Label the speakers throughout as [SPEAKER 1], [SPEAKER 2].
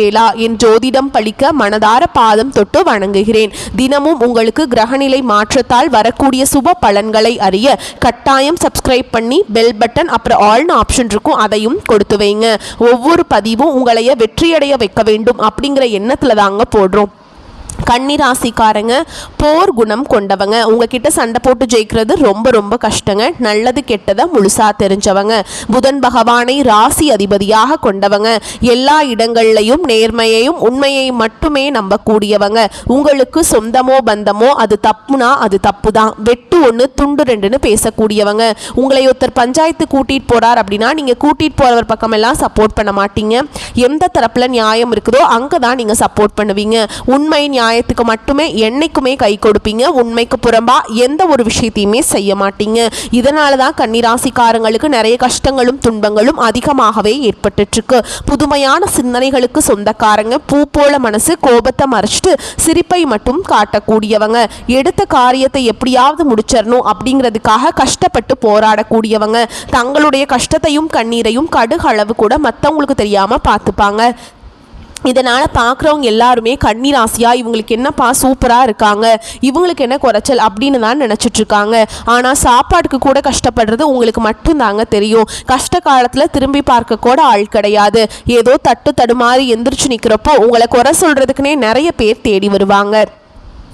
[SPEAKER 1] வேளா என் ஜோதிடம் பழிக்க மனதார பாதம் தொட்டு வணங்குகிறேன். தினமும் உங்களுக்கு கிரகநிலை மாற்றத்தால் வரக்கூடிய சுப பலன்களை அறிய கட்டாயம் சப்ஸ்கிரைப் பண்ணி பெல் பட்டன் அப்புறம் ஆல்னு ஆப்ஷன் இருக்கும் அதையும் கொடுத்து வைங்க. ஒவ்வொரு பதிவும் உங்களைய வெற்றியடைய வைக்க வேண்டும் அப்படிங்கிற எண்ணத்துல தாங்க போடுறோம். கன்னிராசிக்காரங்க போர் குணம் கொண்டவங்க. உங்ககிட்ட சண்டை போட்டு ஜெயிக்கிறது ரொம்ப ரொம்ப கஷ்டங்க. நல்லது கெட்டதை முழுசாக தெரிஞ்சவங்க. புதன் பகவானை ராசி அதிபதியாக கொண்டவங்க. எல்லா இடங்கள்லையும் நேர்மையையும் உண்மையை மட்டுமே நம்பக்கூடியவங்க. உங்களுக்கு சொந்தமோ பந்தமோ அது தப்புனா அது தப்பு தான் வெட்டு ஒன்று துண்டு ரெண்டுன்னு பேசக்கூடியவங்க. உங்களை ஒருத்தர் பஞ்சாயத்து கூட்டிகிட்டு போகிறார் அப்படின்னா நீங்கள் கூட்டிகிட்டு போகிறவர் பக்கமெல்லாம் சப்போர்ட் பண்ண மாட்டீங்க. எந்த தரப்பில் நியாயம் இருக்குதோ அங்கே தான் நீங்கள் சப்போர்ட் பண்ணுவீங்க. உண்மை நியாயத்துக்கு மட்டுமே என்னைக்குமே கை கொடுப்பீங்க. உண்மைக்கு புறம்பா எந்த ஒரு விஷயத்தையுமே செய்ய மாட்டீங்க. இதனால தான் கன்னிராசிக்காரங்களுக்கு நிறைய கஷ்டங்களும் துன்பங்களும் அதிகமாகவே ஏற்பட்டுட்ருக்கு. புதுமையான சிந்தனைகளுக்கு சொந்தக்காரங்க பூ போல மனசு கோபத்தை மறைச்சிட்டு சிரிப்பை மட்டும் காட்டக்கூடியவங்க எடுத்த காரியத்தை எப்படியாவது முடிச்சிடணும் அப்படிங்கிறதுக்காக கஷ்டப்பட்டு போராடக்கூடியவங்க. தங்களுடைய கஷ்டத்தையும் கண்ணீரையும் கடுகளவு கூட மற்றவங்களுக்கு தெரியாமல் பார்த்துப்பாங்க. இதனால் பார்க்குறவங்க எல்லாருமே கண்ணீர் ஆசையாக இவங்களுக்கு என்னப்பா சூப்பராக இருக்காங்க இவங்களுக்கு என்ன குறைச்சல் அப்படின்னு தான் நினச்சிட்ருக்காங்க. ஆனால் சாப்பாட்டுக்கு கூட கஷ்டப்படுறது உங்களுக்கு மட்டும்தாங்க தெரியும். கஷ்ட காலத்தில் திரும்பி பார்க்க கூட ஆள் கிடையாது. ஏதோ தட்டு தடுமாறி எந்திரிச்சு நிற்கிறப்போ உங்களை குறை சொல்கிறதுக்குனே நிறைய பேர் தேடி வருவாங்க.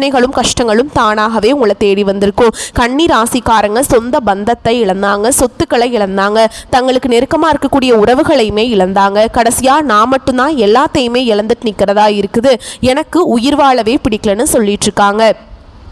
[SPEAKER 1] பிரச்சனைகளும் கஷ்டங்களும் தானாகவே உங்களை தேடி வந்திருக்கும். கன்னி ராசிக்காரங்க சொந்த பந்தத்தை இழந்தாங்க சொத்துக்களை இழந்தாங்க தங்களுக்கு நெருக்கமாக இருக்கக்கூடிய உறவுகளையுமே இழந்தாங்க. கடைசியாக நான் மட்டும்தான் எல்லாத்தையுமே இழந்துட்டு நிற்கிறதா இருக்குது. எனக்கு உயிர் வாழவே பிடிக்கலன்னு சொல்லிட்டு இருக்காங்க.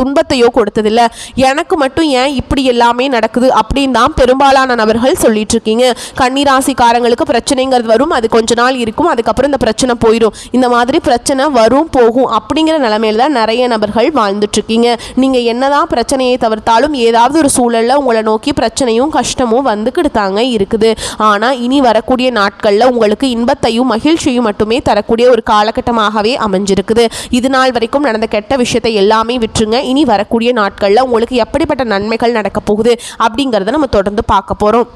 [SPEAKER 1] துன்பத்தையோ கொடுத்ததில்ல. எனக்கு மட்டும் ஏன் இப்படி எல்லாமே நடக்குது அப்படின்னு தான் பெரும்பாலான நபர்கள் சொல்லிட்டு இருக்கீங்க கன்னிராசிக்காரங்களுக்கு பிரச்சனைங்கிறது வரும் அது கொஞ்ச நாள் இருக்கும் அதுக்கப்புறம் இந்த பிரச்சனை போயிடும் இந்த மாதிரி பிரச்சனை வரும் போகும் அப்படிங்கிற நிலைமையில தான் நிறைய நபர்கள் வாழ்ந்துட்டு இருக்கீங்க நீங்க என்னதான் பிரச்சனையை தவிர்த்தாலும் ஏதாவது ஒரு சூழல்ல உங்களை நோக்கி பிரச்சனையும் கஷ்டமும் வந்துக்கிட்டு தாங்க இருக்குது. ஆனா இனி வரக்கூடிய நாட்கள்ல உங்களுக்கு இன்பத்தையும் மகிழ்ச்சியும் மட்டுமே தரக்கூடிய ஒரு காலகட்டமாகவே அமைஞ்சிருக்குது. இது நாள் வரைக்கும் நடந்த கெட்ட விஷயத்தை எல்லாமே விட்டுருங்க. இனி வரக்கூடிய நாட்களில் உங்களுக்கு எப்படிப்பட்ட நன்மைகள் நடக்க போகுது அப்படிங்கிறத நம்ம தொடர்ந்து பார்க்க போகிறோம்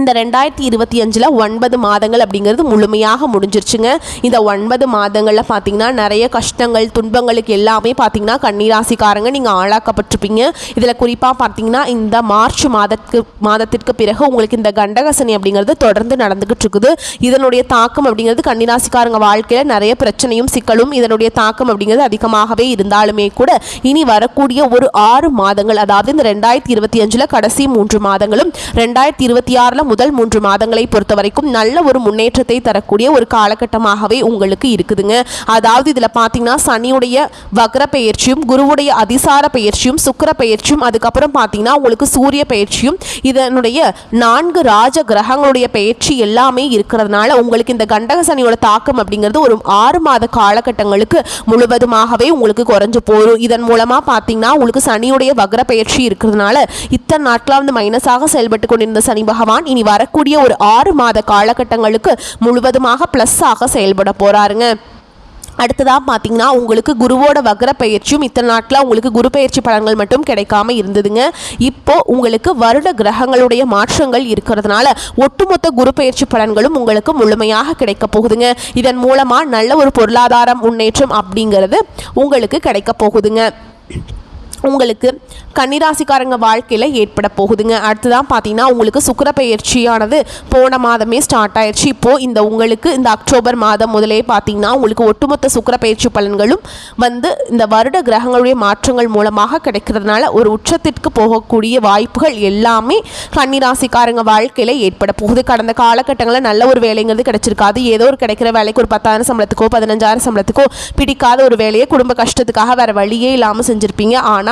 [SPEAKER 1] இந்த ரெண்டாயிரத்தி இருபத்தி அஞ்சில் ஒன்பது மாதங்கள் அப்படிங்கிறது முழுமையாக முடிஞ்சிருச்சுங்க. இந்த ஒன்பது மாதங்களில் பார்த்தீங்கன்னா நிறைய கஷ்டங்கள் துன்பங்களுக்கு எல்லாமே பார்த்தீங்கன்னா கன்னிராசிக்காரங்க நீங்கள் ஆளாக்கப்பட்டிருப்பீங்க. இதில் குறிப்பாக பார்த்தீங்கன்னா இந்த மார்ச் மாதத்துக்கு மாதத்திற்கு பிறகு உங்களுக்கு இந்த கண்டகசனி அப்படிங்கிறது தொடர்ந்து நடந்துகிட்டு இருக்குது இதனுடைய தாக்கம் அப்படிங்கிறது கன்னிராசிக்காரங்க வாழ்க்கையில் நிறைய பிரச்சனையும் சிக்கலும் இதனுடைய தாக்கம் அப்படிங்கிறது அதிகமாகவே இருந்தாலுமே கூட இனி வரக்கூடிய ஒரு ஆறு மாதங்கள் அதாவது இந்த ரெண்டாயிரத்தி இருபத்தி அஞ்சில் கடைசி மூன்று மாதங்களும் ரெண்டாயிரத்தி இருபத்தி ஆறில் முதல் மூன்று மாதங்களை பொறுத்த வரைக்கும் நல்ல ஒரு முன்னேற்றத்தை தரக்கூடிய ஒரு காலகட்டமாகவே உங்களுக்கு இருக்குதுங்க. அதாவது இதில் பார்த்தீங்கன்னா சனியுடைய வக்ர பெயர்ச்சியும் குருவுடைய அதிசார பெயர்ச்சியும் சுக்கிர பெயர்ச்சியும் அதுக்கப்புறம் பார்த்தீங்கன்னா உங்களுக்கு சூரிய பெயர்ச்சியும் இதனுடைய நான்கு ராஜ கிரகங்களுடைய பெயர்ச்சி எல்லாமே இருக்கிறதுனால உங்களுக்கு இந்த கண்டக சனியோட தாக்கம் அப்படிங்கிறது ஒரு ஆறு மாத காலகட்டங்களுக்கு முழுவதுமாகவே உங்களுக்கு குறைஞ்சு போகும் இதன் மூலமாக பார்த்தீங்கன்னா உங்களுக்கு சனியுடைய வக்ர பெயர்ச்சி இருக்கிறதுனால இத்தனை நாட்களாக வந்து மைனஸாக செயல்பட்டு கொண்டிருந்த சனி பகவான் இனி வரக்கூடிய ஒரு ஆறு மாத காலகட்டங்களுக்கு முழுவதுமாக ப்ளஸ்ஸாக செயல்பட போகிறாருங்க அடுத்ததாக பார்த்தீங்கன்னா உங்களுக்கு குருவோட வக்ர பயிற்சியும் இத்தனை நாட்டில் உங்களுக்கு குரு பயிற்சி பலன்கள் மட்டும் கிடைக்காம இருந்ததுங்க. இப்போ உங்களுக்கு வருட கிரகங்களுடைய மாற்றங்கள் இருக்கிறதுனால ஒட்டுமொத்த குரு பயிற்சி பலன்களும் உங்களுக்கு முழுமையாக கிடைக்க போகுதுங்க. இதன் மூலமாக நல்ல ஒரு பொருளாதாரம் முன்னேற்றம் அப்படிங்கிறது உங்களுக்கு கிடைக்க போகுதுங்க. உங்களுக்கு கன்னிராசிக்காரங்க வாழ்க்கையில் ஏற்பட போகுதுங்க. அடுத்ததான் பார்த்தீங்கன்னா உங்களுக்கு சுக்கிர பயிற்சியானது போன மாதமே ஸ்டார்ட் ஆயிடுச்சு இப்போது இந்த உங்களுக்கு இந்த அக்டோபர் மாதம் முதலே பார்த்தீங்கன்னா உங்களுக்கு ஒட்டுமொத்த சுக்கர பயிற்சி பலன்களும் வந்து இந்த வருட கிரகங்களுடைய மாற்றங்கள் மூலமாக கிடைக்கிறதுனால ஒரு உச்சத்திற்கு போகக்கூடிய வாய்ப்புகள் எல்லாமே கன்னிராசிக்காரங்க வாழ்க்கையில் ஏற்பட போகுது. கடந்த காலகட்டங்களில் நல்ல ஒரு வேலைங்கிறது கிடைச்சிருக்காது. ஏதோ ஒரு கிடைக்கிற வேலைக்கு ஒரு பத்தாயிரம் சம்பளத்துக்கோ பதினஞ்சாயிரம் சம்பளத்துக்கோ பிடிக்காத ஒரு வேலையை குடும்ப கஷ்டத்துக்காக வேறு வழியே இல்லாமல் செஞ்சுருப்பீங்க. ஆனால்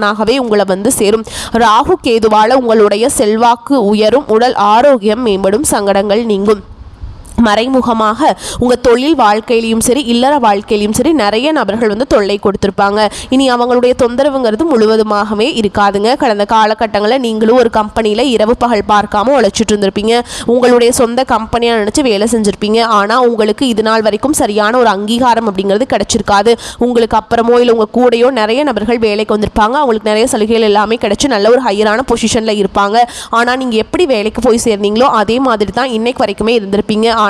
[SPEAKER 1] தானாகவே உங்களை வந்து சேரும். ராகு கேதுவால உங்களுடைய செல்வாக்கு உயரும் உடல் ஆரோக்கியம் மேம்படும் சங்கடங்கள் நீங்கும். மறைமுகமாக உங்கள் தொழில் வாழ்க்கையிலையும் சரி இல்லற வாழ்க்கையிலையும் சரி நிறைய நபர்கள் வந்து தொல்லை கொடுத்துருப்பாங்க. இனி அவங்களுடைய தொந்தரவுங்கிறது முழுவதுமாகவே இருக்காதுங்க. கடந்த காலகட்டங்களில் நீங்களும் ஒரு கம்பெனியில் இரவு பகல் பார்க்காம உழைச்சிட்டு இருந்திருப்பீங்க. உங்களுடைய சொந்த கம்பெனியாக நினச்சி வேலை செஞ்சுருப்பீங்க. ஆனால் உங்களுக்கு இது நாள் வரைக்கும் சரியான ஒரு அங்கீகாரம் அப்படிங்கிறது கிடச்சிருக்காது. உங்களுக்கு அப்புறமோ இல்லை உங்கள் கூடயோ நிறைய நபர்கள் வேலைக்கு வந்திருப்பாங்க. அவங்களுக்கு நிறைய சலுகைகள் எல்லாமே கிடைச்சி நல்ல ஒரு ஹையரான பொசிஷனில் இருப்பாங்க. ஆனால் நீங்கள் எப்படி வேலைக்கு போய் சேர்ந்தீங்களோ அதே மாதிரி தான் இன்னைக்கு வரைக்குமே இருந்திருப்பீங்க. ஆனால்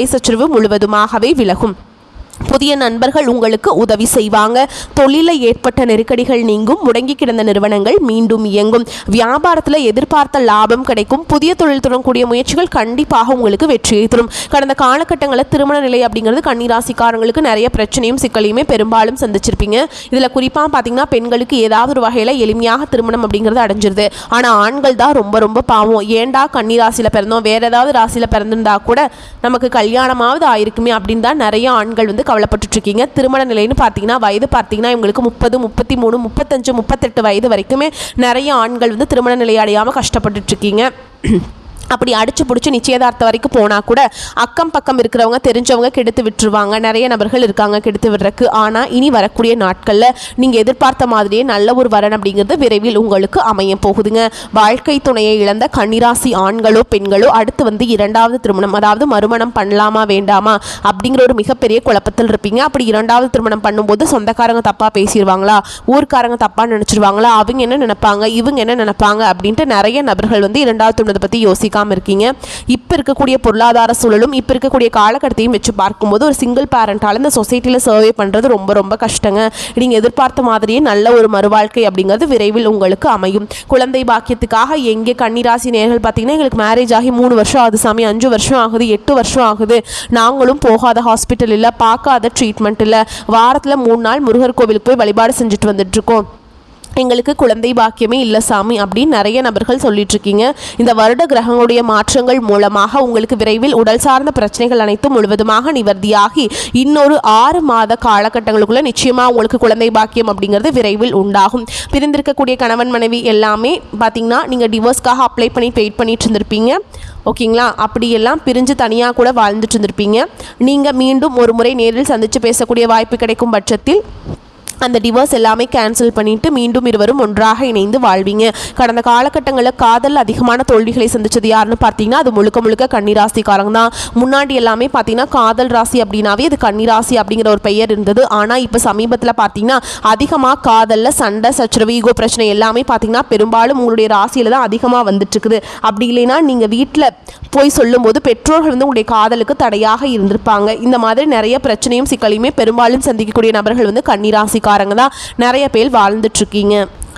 [SPEAKER 1] சச்சரவு முழுவதுமாகவே விலகும். புதிய நண்பர்கள் உங்களுக்கு உதவி செய்வாங்க. தொழிலில் ஏற்பட்ட நெருக்கடிகள் நீங்கும். முடங்கி கிடந்த நிறுவனங்கள் மீண்டும் இயங்கும். வியாபாரத்தில் எதிர்பார்த்த லாபம் கிடைக்கும். புதிய தொழில் தொடங்கக்கூடிய முயற்சிகள் கண்டிப்பாக உங்களுக்கு வெற்றியை தரும். கடந்த காலகட்டங்களில் திருமண நிலை அப்படிங்கிறது கன்னிராசிக்காரங்களுக்கு நிறைய பிரச்சனையும் சிக்கலையுமே பெரும்பாலும் சந்திச்சிருப்பீங்க. இதில் குறிப்பாக பார்த்தீங்கன்னா பெண்களுக்கு ஏதாவது ஒரு வகையில் எளிமையாக திருமணம் அப்படிங்கிறது அடைஞ்சிருது. ஆனால் ஆண்கள் தான் ரொம்ப ரொம்ப பாவம். ஏண்டா கன்னிராசியில் பிறந்தோம்? வேற ஏதாவது ராசியில் பிறந்திருந்தா கூட நமக்கு கல்யாணமாவது ஆயிருக்குமே அப்படின்னு தான் நிறைய ஆண்கள் வந்து கவலைப்பட்டுட்டு இருக்கீங்க திருமண நிலைன்னு பார்த்தீங்கன்னா வயது பார்த்தீங்கன்னா இவங்களுக்கு முப்பது முப்பத்தி மூணு முப்பத்தஞ்சு முப்பத்தெட்டு வயது வரைக்குமே நிறைய ஆண்கள் வந்து திருமண நிலை அடையாமல் கஷ்டப்பட்டுட்டு இருக்கீங்க அப்படி அடிச்சு பிடிச்சி நிச்சயதார்த்தம் வரைக்கும் போனால் கூட அக்கம் பக்கம் இருக்கிறவங்க தெரிஞ்சவங்க கெடுத்து விட்டுருவாங்க. நிறைய நபர்கள் இருக்காங்க கெடுத்து விடுறக்கு ஆனால் இனி வரக்கூடிய நாட்களில் நீங்கள் எதிர்பார்த்த மாதிரியே நல்ல ஒரு வரன் அப்படிங்கிறது விரைவில் உங்களுக்கு அமைய போகுதுங்க. வாழ்க்கை துணையை இழந்த கன்னிராசி ஆண்களோ பெண்களோ அடுத்து வந்து இரண்டாவது திருமணம் அதாவது மறுமணம் பண்ணலாமா வேண்டாமா அப்படிங்கிற ஒரு மிகப்பெரிய குழப்பத்தில் இருப்பீங்க. அப்படி இரண்டாவது திருமணம் பண்ணும்போது சொந்தக்காரங்க தப்பாக பேசிடுவாங்களா? ஊர்க்காரங்க தப்பாக நினச்சிருவாங்களா? அவங்க என்ன நினைப்பாங்க? இவங்க என்ன நினைப்பாங்க? அப்படின்ட்டு நிறைய நபர்கள் வந்து இரண்டாவது திருமணத்தை பற்றி யோசிக்காம இருக்கீங்க. இப்போ இருக்கக்கூடிய பொருளாதார சூழலும் இப்போ இருக்கக்கூடிய காலகட்டத்தையும் வச்சு பார்க்கும்போது ஒரு சிங்கிள் பேரண்டால் இந்த சொசைட்டியில் சர்வே பண்ணுறது ரொம்ப ரொம்ப கஷ்டங்க. நீங்கள் எதிர்பார்த்த மாதிரியே நல்ல ஒரு மறுவாழ்க்கை அப்படிங்கிறது விரைவில் உங்களுக்கு அமையும். குழந்தை பாக்கியத்துக்காக எங்கே கன்னிராசி நேர்கள் பார்த்தீங்கன்னா எங்களுக்கு மேரேஜ் ஆகி மூணு வருஷம் ஆகுது சாமி. அஞ்சு வருஷம் ஆகுது எட்டு வருஷம் ஆகுது. நாங்களும் போகாத ஹாஸ்பிட்டல் இல்லை பார்க்காத ட்ரீட்மெண்ட் இல்லை. வாரத்தில் மூணு நாள் முருகர் கோவிலுக்கு போய் வழிபாடு செஞ்சுட்டு வந்துட்டுருக்கோம் எங்களுக்கு குழந்தை பாக்கியமே இல்லை சாமி அப்படின்னு நிறைய நபர்கள் சொல்லிட்டு இருக்கீங்க இந்த வருட கிரகங்களுடைய மாற்றங்கள் மூலமாக உங்களுக்கு விரைவில் உடல் சார்ந்த பிரச்சனைகள் அனைத்தும் முழுவதுமாக நிவர்த்தியாகி இன்னொரு ஆறு மாத காலகட்டங்களுக்குள்ள நிச்சயமாக உங்களுக்கு குழந்தை பாக்கியம் அப்படிங்கிறது விரைவில் உண்டாகும். பிரிந்திருக்கக்கூடிய கணவன் மனைவி எல்லாமே பார்த்தீங்கன்னா நீங்கள் டிவோர்ஸ்க்காக அப்ளை பண்ணி வெயிட் பண்ணிட்டு இருந்திருப்பீங்க. ஓகேங்களா? அப்படியெல்லாம் பிரிஞ்சு தனியாக கூட வாழ்ந்துட்டு இருந்திருப்பீங்க. நீங்கள் மீண்டும் ஒரு முறை நேரில் சந்தித்து பேசக்கூடிய வாய்ப்பு கிடைக்கும் பட்சத்தில் அந்த டிவோர்ஸ் எல்லாமே கேன்சல் பண்ணிட்டு மீண்டும் இருவரும் ஒன்றாக இணைந்து வாழ்வீங்க. கடந்த காலகட்டங்களில் காதல் அதிகமான தோல்விகளை சந்திச்சது யாருன்னு பார்த்தீங்கன்னா அது முழுக்க முழுக்க கன்னிராசிக்காரங்க தான். முன்னாடி எல்லாமே பார்த்தீங்கன்னா காதல் ராசி அப்படின்னாவே அது கன்னிராசி அப்படிங்கிற ஒரு பெயர் இருந்தது. ஆனால் இப்போ சமீபத்தில் பார்த்தீங்கன்னா அதிகமாக காதலில் சண்டை சச்சரவு ஈகோ பிரச்சனை எல்லாமே பார்த்தீங்கன்னா பெரும்பாலும் உங்களுடைய ராசியில் தான் அதிகமாக வந்துட்டு இருக்குது அப்படி இல்லைன்னா நீங்கள் வீட்டில் போய் சொல்லும்போது பெற்றோர்கள் வந்து உங்களுடைய காதலுக்கு தடையாக இருந்திருப்பாங்க. இந்த மாதிரி நிறைய பிரச்சனையும் சிக்கலையுமே பெரும்பாலும் சந்திக்கக்கூடிய நபர்கள் வந்து கன்னிராசிக்காரங்க தான் நிறைய பேர் வாழ்ந்துட்டு இருக்கீங்க.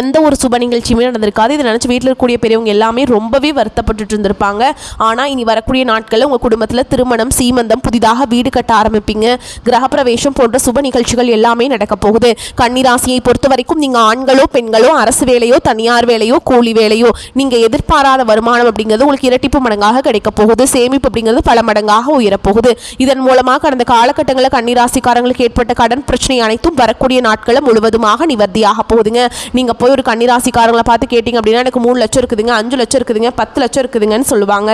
[SPEAKER 1] எந்த ஒரு சுப நிகழ்ச்சியுமே நடந்திருக்காது. இதை நினச்சி வீட்டில் இருக்கக்கூடிய பெரியவங்க எல்லாமே ரொம்பவே வருத்தப்பட்டுட்டு இருந்திருப்பாங்க. ஆனால் இனி வரக்கூடிய நாட்களில் உங்கள் குடும்பத்தில் திருமணம் சீமந்தம் புதிதாக வீடு கட்ட ஆரம்பிப்பீங்க. கிரகப்பிரவேசம் போன்ற சுப நிகழ்ச்சிகள் எல்லாமே நடக்க போகுது. கன்னிராசியை பொறுத்த வரைக்கும் நீங்கள் ஆண்களோ பெண்களோ அரசு வேலையோ தனியார் வேலையோ கூலி வேலையோ நீங்கள் எதிர்பாராத வருமானம் அப்படிங்கிறது உங்களுக்கு இரட்டிப்பு மடங்காக கிடைக்க போகுது. சேமிப்பு அப்படிங்கிறது பல மடங்காக உயரப்போகுது இதன் மூலமாக கடந்த காலகட்டங்களில் கன்னிராசிக்காரங்களுக்கு ஏற்பட்ட கடன் பிரச்சனை அனைத்தும் வரக்கூடிய நாட்களை முழுவதுமாக நிவர்த்தியாக போகுதுங்க. நீங்கள் போய் ஒரு கன்னிராசிக்காரங்களை பார்த்து கேட்டிங்க அப்படின்னா எனக்கு மூணு லட்சம் இருக்குதுங்க அஞ்சு லட்சம் இருக்குதுங்க பத்து லட்சம் இருக்குதுங்கன்னு சொல்லுவாங்க.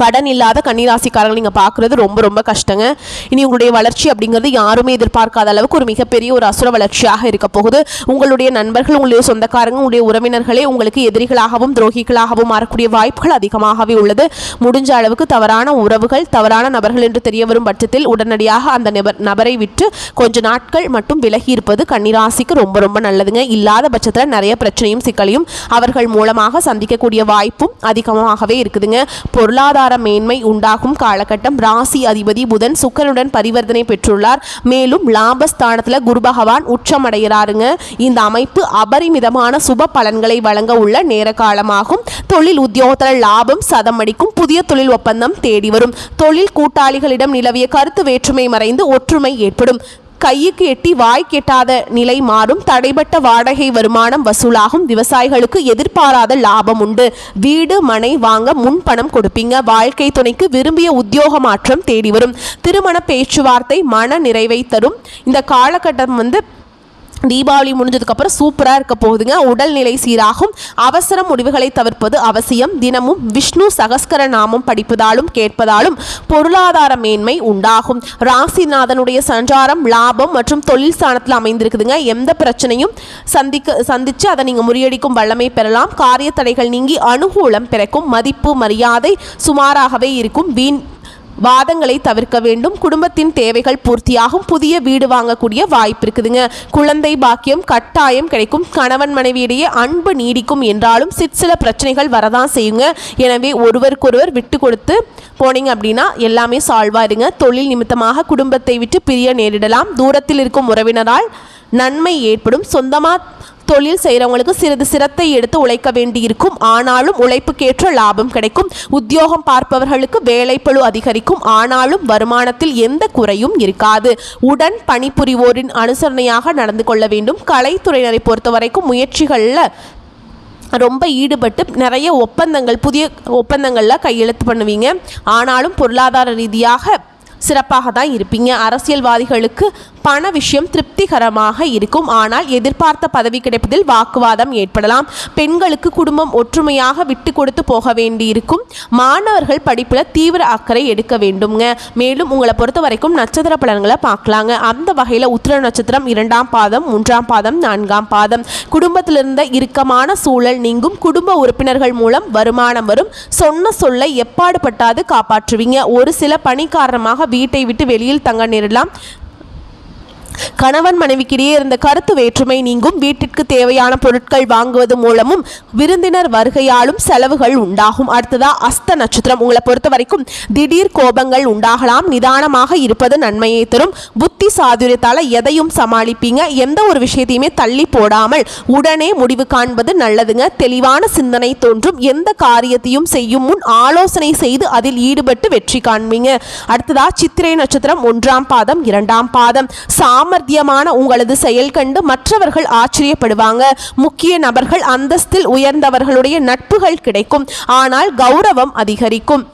[SPEAKER 1] கடன் இல்லாத கன்னிராசிக்காரங்களை நீங்கள் பார்க்குறது ரொம்ப ரொம்ப கஷ்டங்க. இனி உங்களுடைய வளர்ச்சி அப்படிங்கிறது யாருமே எதிர்பார்க்காத அளவுக்கு ஒரு மிகப்பெரிய ஒரு அசுர வளர்ச்சியாக இருக்க போகுது. உங்களுடைய நண்பர்கள் உங்களுடைய சொந்தக்காரங்க உங்களுடைய உறவினர்களே உங்களுக்கு எதிரிகளாகவும் துரோகிகளாகவும் மாறக்கூடிய வாய்ப்புகள் அதிகமாகவே உள்ளது. முடிஞ்ச அளவுக்கு தவறான உறவுகள் தவறான நபர்கள் என்று தெரிய வரும் பட்சத்தில் உடனடியாக அந்த நபர் நபரை விட்டு கொஞ்ச நாட்கள் மட்டும் விலகி இருப்பது கன்னிராசிக்கு ரொம்ப ரொம்ப நல்லதுங்க. இல்லாத பட்சத்தில் நிறைய பிரச்சனையும் சிக்கலையும் அவர்கள் மூலமாக சந்திக்கக்கூடிய வாய்ப்பும் அதிகமாகவே இருக்குதுங்க. பொருளாதார மேன்மை உண்டாகும் காலகட்டம். ராசி அதிபதி புதன் சுக்கரனுடன் பரிவர்த்தனை பெற்றுள்ளார். மேலும் லாபஸ்தானத்தில் குரு பகவான் உச்சமடைகிறாருங்க இந்த அமைப்பு அபரிமிதமான சுப பலன்களை வழங்க உள்ள நேர காலமாகும். தொழில் உத்தியோகத்தில் லாபம் சதம் அடிக்கும். புதிய தொழில் ஒப்பந்தம் தேடி வரும். தொழில் கூட்டாளிகளிடம் நிலவிய கருத்து வேற்றுமை மறைந்து ஒற்றுமை ஏற்படும். கையுக்கு எட்டி வாய் கெட்டாத நிலை மாறும். தடைபட்ட வாடகை வருமானம் வசூலாகும். விவசாயிகளுக்கு எதிர்பாராத லாபம் உண்டு. வீடு மனை வாங்க முன் பணம் கொடுப்பீங்க. வாழ்க்கை துணைக்கு விரும்பிய உத்தியோக மாற்றம் தேடி வரும். திருமண பேச்சுவார்த்தை மன நிறைவை தரும். இந்த காலகட்டம் வந்து தீபாவளி முடிஞ்சதுக்கப்புறம் சூப்பராக இருக்க போகுதுங்க. உடல்நிலை சீராகும். அவசர முடிவுகளை தவிர்ப்பது அவசியம். தினமும் விஷ்ணு சகஸ்கர நாமம் படிப்பதாலும் கேட்பதாலும் பொருளாதார மேன்மை உண்டாகும். ராசிநாதனுடைய சஞ்சாரம் லாபம் மற்றும் தொழில் ஸ்தானத்தில் அமைந்திருக்குதுங்க. எந்த பிரச்சனையும் சந்திக்க சந்தித்து அதை நீங்கள் முறியடிக்கும் வல்லமை பெறலாம். காரிய தடைகள் நீங்கி அனுகூலம் பிறக்கும். மதிப்பு மரியாதை சுமாராகவே இருக்கும். வீண் வாதங்களை தவிர்க்க வேண்டும். குடும்பத்தின் தேவைகள் பூர்த்தியாகும். புதிய வீடு வாங்கக்கூடிய வாய்ப்பு இருக்குதுங்க. குழந்தை பாக்கியம் கட்டாயம் கிடைக்கும். கணவன் மனைவியிடையே அன்பு நீடிக்கும் என்றாலும் சிற்சில பிரச்சனைகள் வரதான் செய்யுங்க. எனவே ஒருவருக்கொருவர் விட்டு கொடுத்து போனீங்க அப்படின்னா எல்லாமே சால்வ் ஆயிருங்க தொழில் நிமித்தமாக குடும்பத்தை விட்டு பிரிய நேரிடலாம். தூரத்தில் இருக்கும் உறவினரால் நன்மை ஏற்படும். சொந்தமாக தொழில் செய்கிறவங்களுக்கு சிறிது சிரத்தை எடுத்து உழைக்க வேண்டியிருக்கும். ஆனாலும் உழைப்புக்கேற்ற லாபம் கிடைக்கும். உத்தியோகம் பார்ப்பவர்களுக்கு வேலைப்பளு அதிகரிக்கும். ஆனாலும் வருமானத்தில் எந்த குறையும் இருக்காது. உடன் பணிபுரிவோரின் அனுசரணையாக நடந்து கொள்ள வேண்டும். கலைத்துறையினரை பொறுத்த வரைக்கும் முயற்சிகளில் ரொம்ப ஈடுபட்டு நிறைய ஒப்பந்தங்கள் புதிய ஒப்பந்தங்களில் கையெழுத்து பண்ணுவீங்க. ஆனாலும் பொருளாதார ரீதியாக சிறப்பாக தான் இருப்பீங்க. அரசியல்வாதிகளுக்கு பண விஷயம் திருப்திகரமாக இருக்கும். ஆனால் எதிர்பார்த்த பதவி கிடைப்பதில் வாக்குவாதம் ஏற்படலாம். பெண்களுக்கு குடும்பம் ஒற்றுமையாக விட்டு கொடுத்து போக வேண்டியிருக்கும். மாணவர்கள் படிப்பில் தீவிர அக்கறை எடுக்க வேண்டுங்க மேலும் உங்களை பொறுத்த வரைக்கும் நட்சத்திர பலன்களை பார்க்கலாங்க. அந்த வகையில் உத்திர நட்சத்திரம் இரண்டாம் பாதம் மூன்றாம் பாதம் நான்காம் பாதம். குடும்பத்தில் இருந்த இறுக்கமான சூழல் நீங்கும். குடும்ப உறுப்பினர்கள் மூலம் வருமானம் வரும். சொன்ன சொல்லை எப்பாடு பட்டாது காப்பாற்றுவீங்க. ஒரு சில பணி காரணமாக வீட்டை விட்டு வெளியில் தங்க நேரலாம் கணவன் மனைவிக்கிடையே இருந்த கருத்து வேற்றுமை நீங்கும். வீட்டிற்கு தேவையான பொருட்கள் வாங்குவது மூலமும் விருந்தினர் வருகையாலும் செலவுகள் உண்டாகும். அடுத்ததா அஸ்த நட்சத்திரம். உங்களை பொறுத்த வரைக்கும் திடீர் கோபங்கள் உண்டாகலாம். நிதானமாக இருப்பது நன்மையை தரும். புத்தி சாதுரியத்தால் எதையும் சமாளிப்பீங்க. எந்த ஒரு விஷயத்தையுமே தள்ளி போடாமல் உடனே முடிவு காண்பது நல்லதுங்க. தெளிவான சிந்தனை தோன்றும். எந்த காரியத்தையும் செய்யும் முன் ஆலோசனை செய்து அதில் ஈடுபட்டு வெற்றி காண்பீங்க. அடுத்ததா சித்திரை நட்சத்திரம். ஒன்றாம் பாதம் இரண்டாம் பாதம். சா சாமர்த்தியமான உங்களது செயல் கண்டு மற்றவர்கள் ஆச்சரியப்படுவாங்க. முக்கிய நபர்கள் அந்தஸ்தில் உயர்ந்தவர்களுடைய நட்புகள் கிடைக்கும். ஆனால் கௌரவம் அதிகரிக்கும்.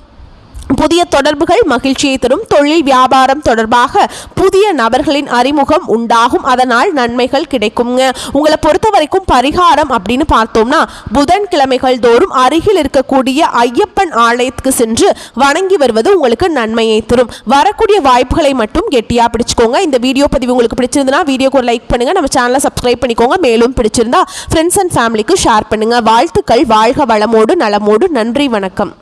[SPEAKER 1] புதிய தொடர்புகள் மகிழ்ச்சியை தரும் தொழில் வியாபாரம் தொடர்பாக புதிய நபர்களின் அறிமுகம் உண்டாகும். அதனால் நன்மைகள் கிடைக்குங்க. உங்களை பொறுத்த வரைக்கும் பரிகாரம் அப்படின்னு பார்த்தோம்னா புதன்கிழமைகள் தோறும் அருகில் இருக்கக்கூடிய ஐயப்பன் ஆலயத்துக்கு சென்று வணங்கி வருவது உங்களுக்கு நன்மையை தரும். வரக்கூடிய வாய்ப்புகளை மட்டும் கெட்டியா பிடிச்சிக்கோங்க. இந்த வீடியோ பதிவு உங்களுக்கு பிடிச்சிருந்தனா வீடியோக்கு ஒரு லைக் பண்ணுங்க. நம்ம சேனலை சப்ஸ்கிரைப் பண்ணிக்கோங்க. மேலும் பிடிச்சிருந்தா ஃப்ரெண்ட்ஸ் அண்ட் ஃபேமிலிக்கு ஷேர் பண்ணுங்க. வாழ்த்துக்கள். வாழ்க வளமோடு நலமோடு. நன்றி வணக்கம்.